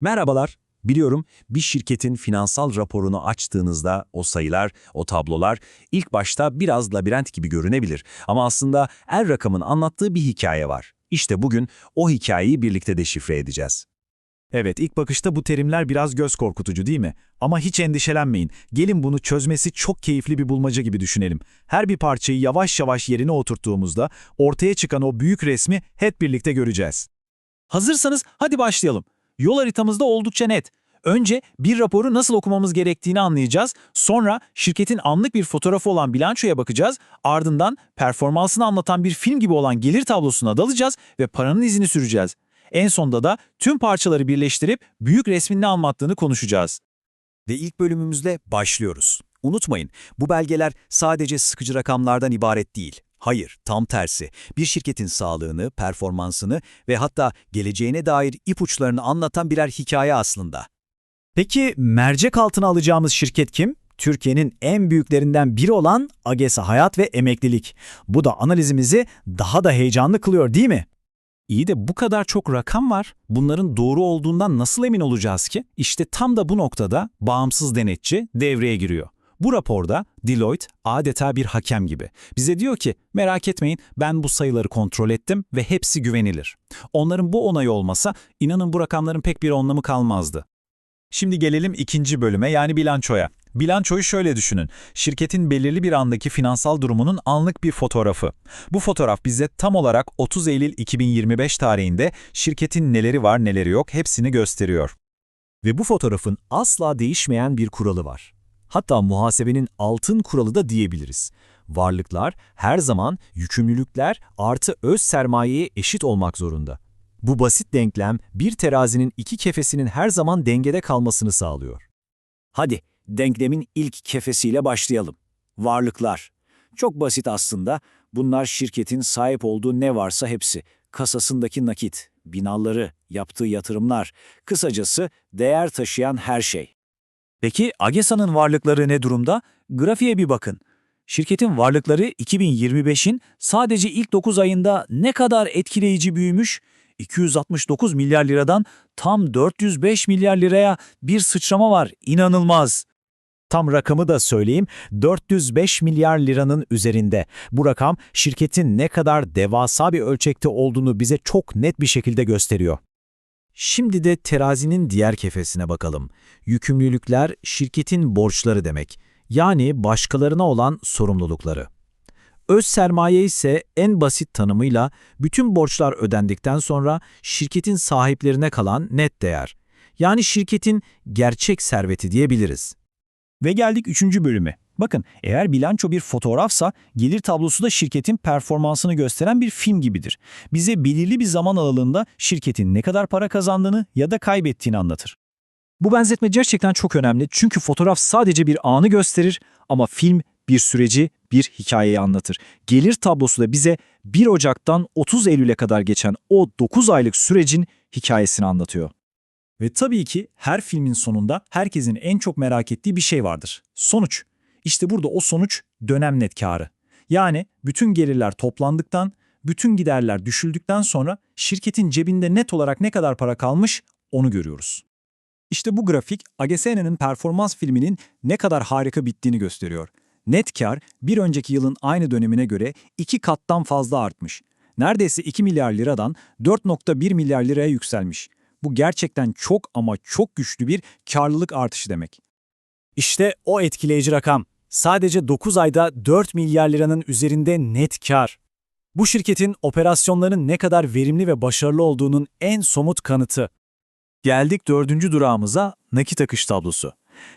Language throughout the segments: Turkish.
Merhabalar. Biliyorum bir şirketin finansal raporunu açtığınızda o sayılar, o tablolar ilk başta biraz labirent gibi görünebilir. Ama aslında er rakamın anlattığı bir hikaye var. İşte bugün o hikayeyi birlikte deşifre edeceğiz. Evet, ilk bakışta bu terimler biraz göz korkutucu değil mi? Ama hiç endişelenmeyin. Gelin bunu çözmesi çok keyifli bir bulmaca gibi düşünelim. Her bir parçayı yavaş yavaş yerine oturttuğumuzda ortaya çıkan o büyük resmi hep birlikte göreceğiz. Hazırsanız hadi başlayalım. Yol haritamızda oldukça net. Önce bir raporu nasıl okumamız gerektiğini anlayacağız. Sonra şirketin anlık bir fotoğrafı olan bilançoya bakacağız. Ardından performansını anlatan bir film gibi olan gelir tablosuna dalacağız ve paranın izini süreceğiz. En sonda da tüm parçaları birleştirip büyük resmin ne anlattığını konuşacağız. Ve ilk bölümümüzle başlıyoruz. Unutmayın, bu belgeler sadece sıkıcı rakamlardan ibaret değil. Hayır, tam tersi. Bir şirketin sağlığını, performansını ve hatta geleceğine dair ipuçlarını anlatan birer hikaye aslında. Peki mercek altına alacağımız şirket kim? Türkiye'nin en büyüklerinden biri olan AGESA Hayat ve Emeklilik. Bu da analizimizi daha da heyecanlı kılıyor değil mi? İyi de bu kadar çok rakam var. Bunların doğru olduğundan nasıl emin olacağız ki? İşte tam da bu noktada bağımsız denetçi devreye giriyor. Bu raporda Deloitte adeta bir hakem gibi. Bize diyor ki merak etmeyin ben bu sayıları kontrol ettim ve hepsi güvenilir. Onların bu onayı olmasa inanın bu rakamların pek bir anlamı kalmazdı. Şimdi gelelim ikinci bölüme yani bilançoya. Bilançoyu şöyle düşünün. Şirketin belirli bir andaki finansal durumunun anlık bir fotoğrafı. Bu fotoğraf bize tam olarak 30 Eylül 2025 tarihinde şirketin neleri var neleri yok hepsini gösteriyor. Ve bu fotoğrafın asla değişmeyen bir kuralı var. Hatta muhasebenin altın kuralı da diyebiliriz. Varlıklar her zaman yükümlülükler artı öz sermayeye eşit olmak zorunda. Bu basit denklem bir terazinin iki kefesinin her zaman dengede kalmasını sağlıyor. Hadi denklemin ilk kefesiyle başlayalım. Varlıklar. Çok basit aslında. Bunlar şirketin sahip olduğu ne varsa hepsi. Kasasındaki nakit, binaları, yaptığı yatırımlar. Kısacası değer taşıyan her şey. Peki AGESA'nın varlıkları ne durumda? Grafiğe bir bakın. Şirketin varlıkları 2025'in sadece ilk 9 ayında ne kadar etkileyici büyümüş? 269 milyar liradan tam 405 milyar liraya bir sıçrama var. İnanılmaz. Tam rakamı da söyleyeyim, 405 milyar liranın üzerinde. Bu rakam şirketin ne kadar devasa bir ölçekte olduğunu bize çok net bir şekilde gösteriyor. Şimdi de terazinin diğer kefesine bakalım. Yükümlülükler şirketin borçları demek. Yani başkalarına olan sorumlulukları. Öz sermaye ise en basit tanımıyla bütün borçlar ödendikten sonra şirketin sahiplerine kalan net değer. Yani şirketin gerçek serveti diyebiliriz. Ve geldik üçüncü bölüme. Bakın eğer bilanço bir fotoğrafsa gelir tablosu da şirketin performansını gösteren bir film gibidir. Bize belirli bir zaman aralığında şirketin ne kadar para kazandığını ya da kaybettiğini anlatır. Bu benzetme gerçekten çok önemli çünkü fotoğraf sadece bir anı gösterir ama film bir süreci, bir hikayeyi anlatır. Gelir tablosu da bize 1 Ocak'tan 30 Eylül'e kadar geçen o 9 aylık sürecin hikayesini anlatıyor. Ve tabii ki her filmin sonunda herkesin en çok merak ettiği bir şey vardır. Sonuç. İşte burada o sonuç dönem net karı. Yani bütün gelirler toplandıktan, bütün giderler düşüldükten sonra şirketin cebinde net olarak ne kadar para kalmış onu görüyoruz. İşte bu grafik AGSN'nin performans filminin ne kadar harika bittiğini gösteriyor. Net kar bir önceki yılın aynı dönemine göre iki kattan fazla artmış. Neredeyse 2 milyar liradan 4.1 milyar liraya yükselmiş. Bu gerçekten çok ama çok güçlü bir karlılık artışı demek. İşte o etkileyici rakam. Sadece 9 ayda 4 milyar liranın üzerinde net kar. Bu şirketin operasyonlarının ne kadar verimli ve başarılı olduğunun en somut kanıtı. Geldik dördüncü durağımıza nakit akış tablosu.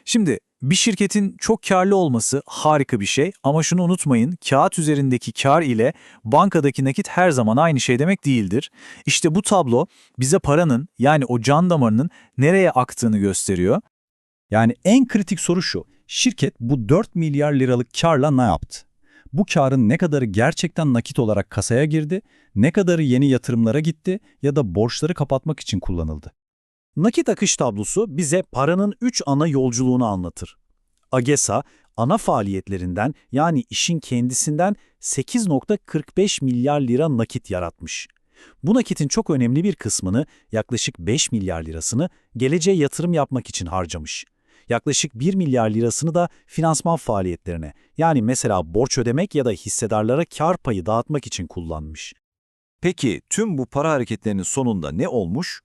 Şimdi bir şirketin çok karlı olması harika bir şey ama şunu unutmayın, kağıt üzerindeki kar ile bankadaki nakit her zaman aynı şey demek değildir. İşte bu tablo bize paranın yani o can damarının nereye aktığını gösteriyor. Yani en kritik soru şu, şirket bu 4 milyar liralık karla ne yaptı? Bu karın ne kadarı gerçekten nakit olarak kasaya girdi, ne kadarı yeni yatırımlara gitti ya da borçları kapatmak için kullanıldı? Nakit akış tablosu bize paranın 3 ana yolculuğunu anlatır. AGESA, ana faaliyetlerinden yani işin kendisinden 8.45 milyar lira nakit yaratmış. Bu nakitin çok önemli bir kısmını, yaklaşık 5 milyar lirasını geleceğe yatırım yapmak için harcamış. Yaklaşık 1 milyar lirasını da finansman faaliyetlerine, yani mesela borç ödemek ya da hissedarlara kar payı dağıtmak için kullanmış. Peki tüm bu para hareketlerinin sonunda ne olmuş?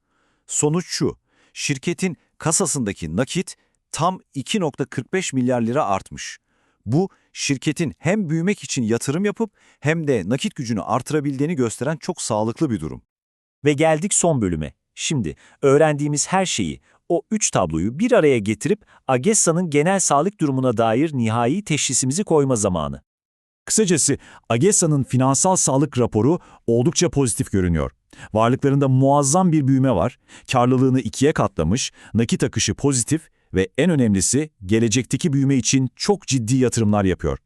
Sonuç şu, şirketin kasasındaki nakit tam 2.45 milyar lira artmış. Bu, şirketin hem büyümek için yatırım yapıp hem de nakit gücünü artırabildiğini gösteren çok sağlıklı bir durum. Ve geldik son bölüme. Şimdi öğrendiğimiz her şeyi, o üç tabloyu bir araya getirip AGESA'nın genel sağlık durumuna dair nihai teşhisimizi koyma zamanı. Kısacası AGESA'nın finansal sağlık raporu oldukça pozitif görünüyor. Varlıklarında muazzam bir büyüme var, karlılığını ikiye katlamış, nakit akışı pozitif ve en önemlisi gelecekteki büyüme için çok ciddi yatırımlar yapıyor.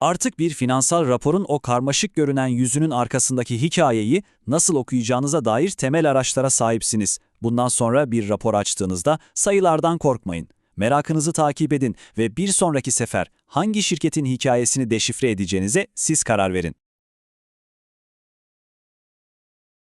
Artık bir finansal raporun o karmaşık görünen yüzünün arkasındaki hikayeyi nasıl okuyacağınıza dair temel araçlara sahipsiniz. Bundan sonra bir rapor açtığınızda sayılardan korkmayın. Merakınızı takip edin ve bir sonraki sefer hangi şirketin hikayesini deşifre edeceğinize siz karar verin.